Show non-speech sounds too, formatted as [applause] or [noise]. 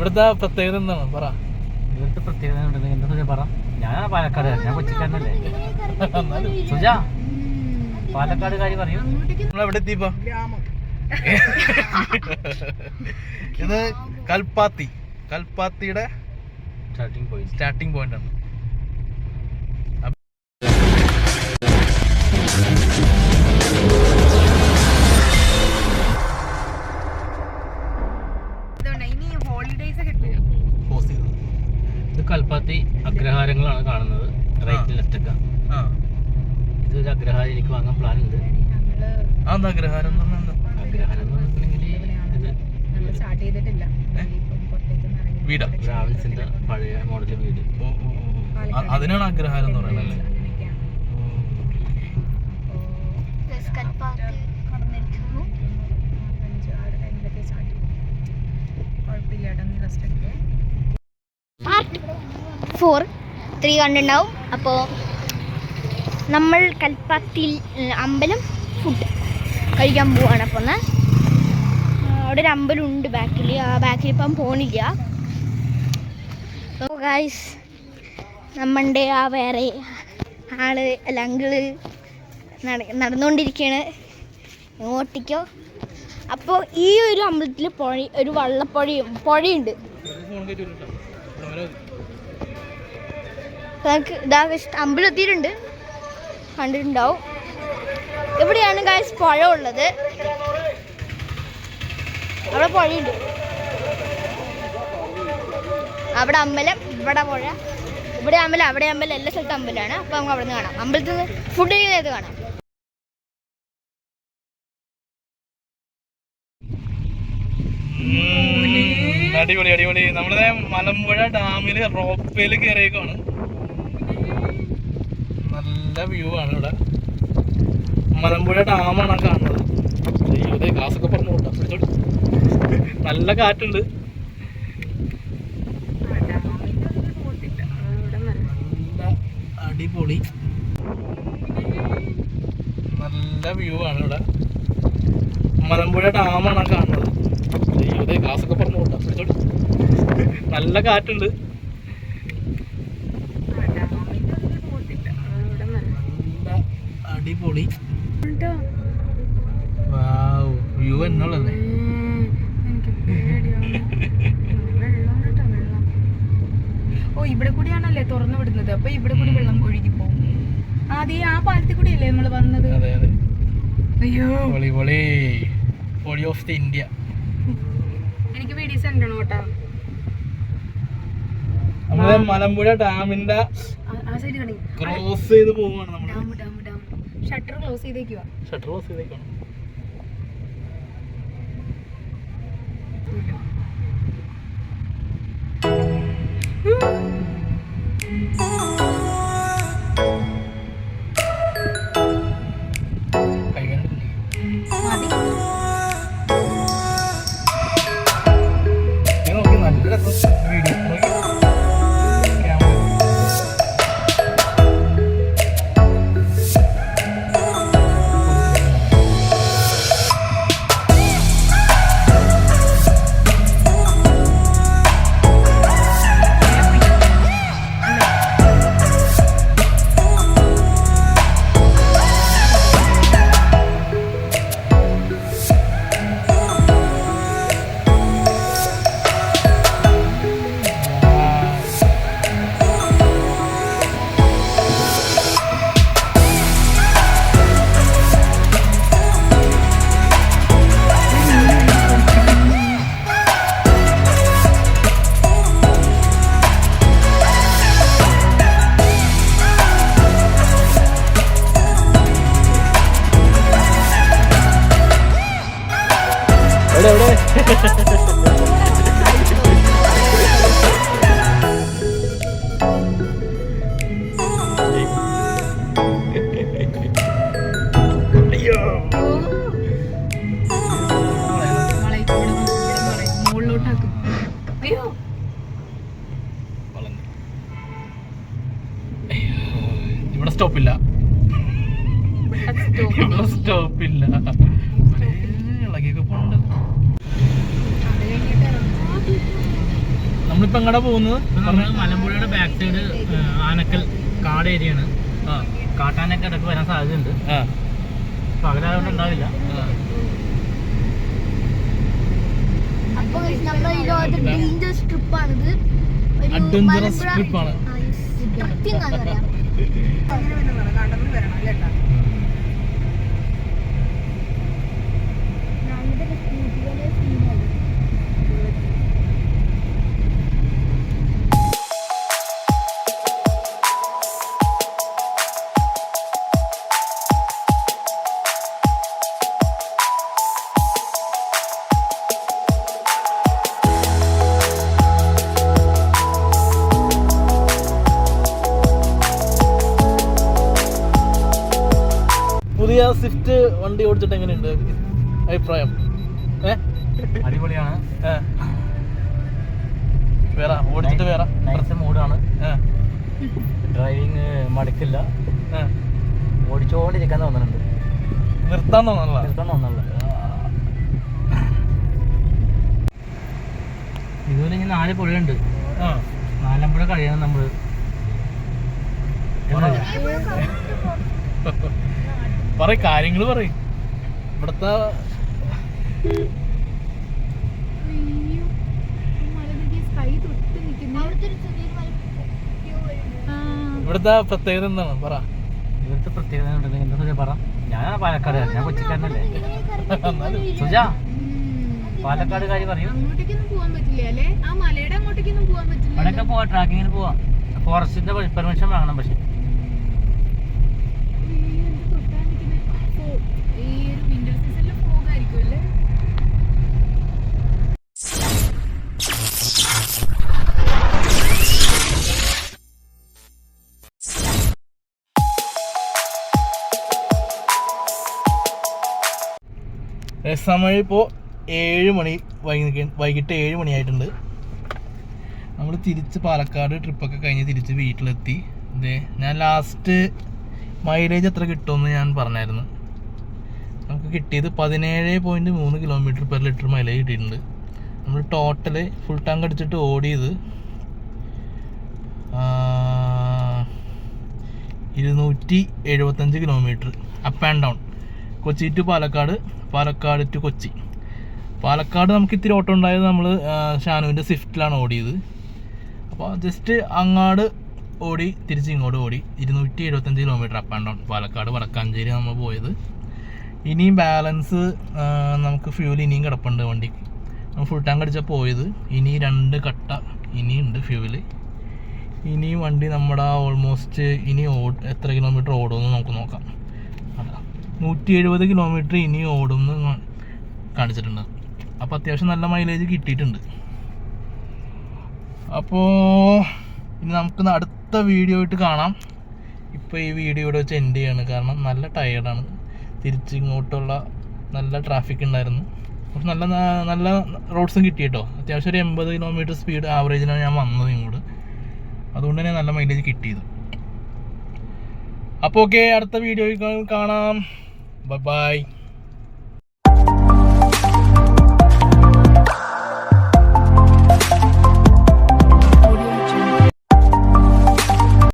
ഇവിടുത്തെ പ്രത്യേകത എന്താണ്? പറ. ഇവിടുത്തെ പ്രത്യേകത എന്താണെന്ന് എന്താ സുജ? പറ. ഞാൻ പാലക്കാട് ഞാൻ കൊച്ചിക്കാരനല്ലേ? സുജ പാലക്കാട് കാര്യം പറയൂ. നമ്മൾ എവിടെ എത്തിയപ്പോ ഇത് കൽപ്പാത്തി. കൽപ്പാത്തിയുടെ സ്റ്റാർട്ടിങ് പോയിന്റ് സ്റ്റാർട്ടിംഗ് പോയിന്റ് ആണ്. കൽപ്പാത്തി അഗ്രഹാരങ്ങളാണ് കാണുന്നത്. റൈറ്റ് ലെഫ്റ്റ് ഒക്കെ ആ. ഇത് ഒരു അഗ്രഹാരം എനിക്ക് വാങ്ങാൻ പ്ലാൻ ഉണ്ട് എന്ന് അഗ്രഹാരം എന്ന് പറഞ്ഞിട്ടുണ്ടെങ്കിൽ വീടാ? ട്രാവൽസിന്റെ പഴയ മോഡൽ വീട്. അതിനാണ് അഗ്രഹാരം എന്ന് പറയുന്നത്. ഫോർ ത്രീ കണ്ടുണ്ടാവും അപ്പോൾ നമ്മൾ കൽപ്പാത്തിയിൽ അമ്പലം ഫുഡ് കഴിക്കാൻ പോവാണ്. അപ്പോൾ ഒന്ന് അവിടെ ഒരു അമ്പലം ഉണ്ട് ബാക്കിൽ ആ ബാക്കിൽ ഇപ്പം പോണില്ല. അപ്പോൾ ഗായ്സ് നമ്മളുടെ ആ വേറെ ആൾ അല്ല അങ്കിൾ നട നടന്നുകൊണ്ടിരിക്കുകയാണ് ഇങ്ങോട്ടേക്കോ. അപ്പോൾ ഈ ഒരു അമ്പലത്തിൽ പുഴ ഒരു വള്ളപ്പുഴയും പുഴയുണ്ട്. നമുക്ക് ഇതാ അമ്പലം എത്തിയിട്ടുണ്ട്. കണ്ടിട്ടുണ്ടാവും. എവിടെയാണ് ഗായ്സ് പുഴ ഉള്ളത് അവിടെ പുഴയുണ്ട് അവിടെ അമ്പലം ഇവിടെ പുഴ ഇവിടെ അമ്പലം അവിടെ അമ്പലം എല്ലാ സ്ഥലത്തും അമ്പലമാണ്. അപ്പോൾ നമുക്ക് അവിടെ നിന്ന് കാണാം. അമ്പലത്തിൽ നിന്ന് ഫുഡ് കഴിക്കുന്നത് കാണാം. അടിപൊളി അടിപൊളി. നമ്മുടെ മലമ്പുഴ ഡാമിൽ റോപ്പേൽ കയറിയേക്കാണ് നല്ല വ്യൂ ആണ് ഇവിടെ. മലമ്പുഴ ഡാമാണ് കാണുന്നത്. ഗ്ലാസ്സൊക്കെ ഗ്ലാസ് ഒക്കെ പറഞ്ഞു കൂട്ടാ നല്ല കാറ്റുണ്ട്. നല്ല അടിപൊളി. നല്ല വ്യൂ ആണ് ഇവിടെ. മലമ്പുഴ ഡാമാണ് കാണുന്നത്. ഗ്ലാസ്സൊക്കെ ഗ്ലാസ് ഒക്കെ പറഞ്ഞു കൂട്ടാ നല്ല കാറ്റുണ്ട്. വ്യൂ എന്നുള്ളതേ. കേട്ടോ ഓ ഇവിടെ കൂടിയാണല്ലേ തുറന്നു വിടുന്നത്. അപ്പൊ ഇവിടെ കൂടി വെള്ളം ഒഴുകി പോകും. ആദ്യം ആ പാലത്തിൽ കൂടിയല്ലേ നമ്മൾ വന്നത്? അതെ അതെ. അയ്യോ. ഓഫ് ദി ഇന്ത്യ എനിക്ക് വീഡിയോസ് കേട്ടോ. മലമ്പുഴ ഡാമിന്റെ ക്രോസ് ചെയ്ത് പോവാണ് നമ്മൾ. ഷട്ടർ ക്ലോസ് ചെയ്തേക്കുവാ. ഷട്ടർ ക്ലോസ് ചെയ്തേക്കാണ് നോക്കി എവിടെ എവിടെ? നമ്മളിപ്പോ എങ്ങടെ പോകുന്നത്? മലമ്പുഴയുടെ ബാക്ക് സൈഡ് ആനക്കൽ കാട് ഏരിയയാണ്. ആ. കാട്ടാനൊക്കെ ഇടയ്ക്ക് വരാൻ സാധ്യതയുണ്ട്. ആ. പകലായതുകൊണ്ട് ഉണ്ടാവില്ല. ആ. അപ്പൊ [laughs] നടന്നു വരണം ലോകത്ത് സ്വിഫ്റ്റ് വണ്ടി ഓടിച്ചിട്ട് എങ്ങനെയുണ്ട് അഭിപ്രായം? ഏ? അടിപൊളിയാണ്. വേറെ ഓടിച്ചിട്ട് വേറെ. നൈസ് മൂഡാണ്. ഡ്രൈവിങ് മടുക്കില്ല. ഓടിച്ചോണ്ടിരിക്കാൻ തോന്നുന്നുണ്ട് നിർത്താൻ തോന്നല്ല നിർത്താൻ തോന്നുന്നില്ല ഇതുപോലെ ഇനി നാല് പുഴയുണ്ട് നാലമ്പുഴ കഴിയണം നമ്മൾ [laughs] പറ കാര്യങ്ങൾ പറയും. ഇവിടത്തെ ഇവിടുത്തെ പ്രത്യേകത എന്താണ്? പറ. ഇവിടുത്തെ പ്രത്യേകത എന്താണ് എന്താ സുജ പറ. ഞാൻ പാലക്കാട് ഞാൻ കൊച്ചിക്കാരനല്ലേ. സുജാ പാലക്കാട് കാര്യം പറയൂ. അങ്ങോട്ടേക്കൊന്നും പോവാൻ പറ്റില്ല അല്ലേ? ആ മലയുടെ അങ്ങോട്ടേക്കൊന്നും പോവാൻ പറ്റില്ല അവിടെയൊക്കെ പോവാ ട്രാക്കിങ്ങിന് പോവാം. ഫോറസ്റ്റിന്റെ പെർമിഷൻ വാങ്ങണം പക്ഷെ. സമയം ഇപ്പോൾ ഏഴ് മണി വൈകി വൈകിട്ട് ഏഴ് മണിയായിട്ടുണ്ട്. നമ്മൾ തിരിച്ച് പാലക്കാട് ട്രിപ്പൊക്കെ കഴിഞ്ഞ് തിരിച്ച് വീട്ടിലെത്തി. ഇതേ ഞാൻ ലാസ്റ്റ് മൈലേജ് എത്ര കിട്ടുമെന്ന് ഞാൻ പറഞ്ഞായിരുന്നു. നമുക്ക് കിട്ടിയത് പതിനേഴ് പോയിന്റ് മൂന്ന് കിലോമീറ്റർ പെർ ലിറ്റർ മൈലേജ് കിട്ടിയിട്ടുണ്ട്. നമ്മൾ ടോട്ടൽ ഫുൾ ടാങ്ക് അടിച്ചിട്ട് ഓടിയത് ഇരുന്നൂറ്റി എഴുപത്തഞ്ച് kilometre up and down Kochi to Palakkad Palakkad to Kochi. Palakkad നമുക്ക് ഇത്തിരി ഓട്ടം ഉണ്ടായത് നമ്മൾ ഷാനുവിന്റെ സ്വിഫ്റ്റിലാണ് ഓടിയത്. അപ്പോൾ ജസ്റ്റ് അങ്ങാട് ഓടി തിരിച്ച് ഇങ്ങോട്ട് ഓടി. ഇരുന്നൂറ്റി എഴുപത്തഞ്ച് kilometre up and down Palakkad Vadakkanchery നമ്മൾ പോയത്. ഇനിയും ബാലൻസ് നമുക്ക് ഫ്യൂൽ ഇനിയും കിടപ്പുണ്ട് വണ്ടി. നമ്മൾ ഫുൾ ടാങ്ക് അടിച്ചാൽ പോയത്. ഇനി രണ്ട് കട്ട ഇനിയുണ്ട് ഫ്യൂൽ ഇനിയും വണ്ടി നമ്മുടെ ഓൾമോസ്റ്റ് ഇനി ഓ എത്ര കിലോമീറ്റർ ഓടുമെന്ന് നമുക്ക് നോക്കാം. നൂറ്റി എഴുപത് കിലോമീറ്റർ ഇനി ഓടും കാണിച്ചിട്ടുണ്ട്. അപ്പോൾ അത്യാവശ്യം നല്ല മൈലേജ് കിട്ടിയിട്ടുണ്ട്. അപ്പോൾ ഇനി നമുക്ക് അടുത്ത വീഡിയോ ആയിട്ട് കാണാം. ഇപ്പോൾ ഈ വീഡിയോ ഇവിടെ വെച്ച് എൻഡ് ചെയ്യാണ്. കാരണം നല്ല ടയേർഡാണ് തിരിച്ച് ഇങ്ങോട്ടുള്ള നല്ല ട്രാഫിക് ഉണ്ടായിരുന്നു. പക്ഷെ നല്ല നല്ല റോഡ്സും കിട്ടി കേട്ടോ. അത്യാവശ്യം ഒരു എൺപത് കിലോമീറ്റർ സ്പീഡ് ആവറേജിലാണ് ഞാൻ വന്നത് ഇങ്ങോട്ട്. അതുകൊണ്ട് തന്നെ നല്ല മൈലേജ് കിട്ടിയത്. അപ്പോൾ ഓക്കെ അടുത്ത വീഡിയോയിൽ കാണാം. Bye-bye.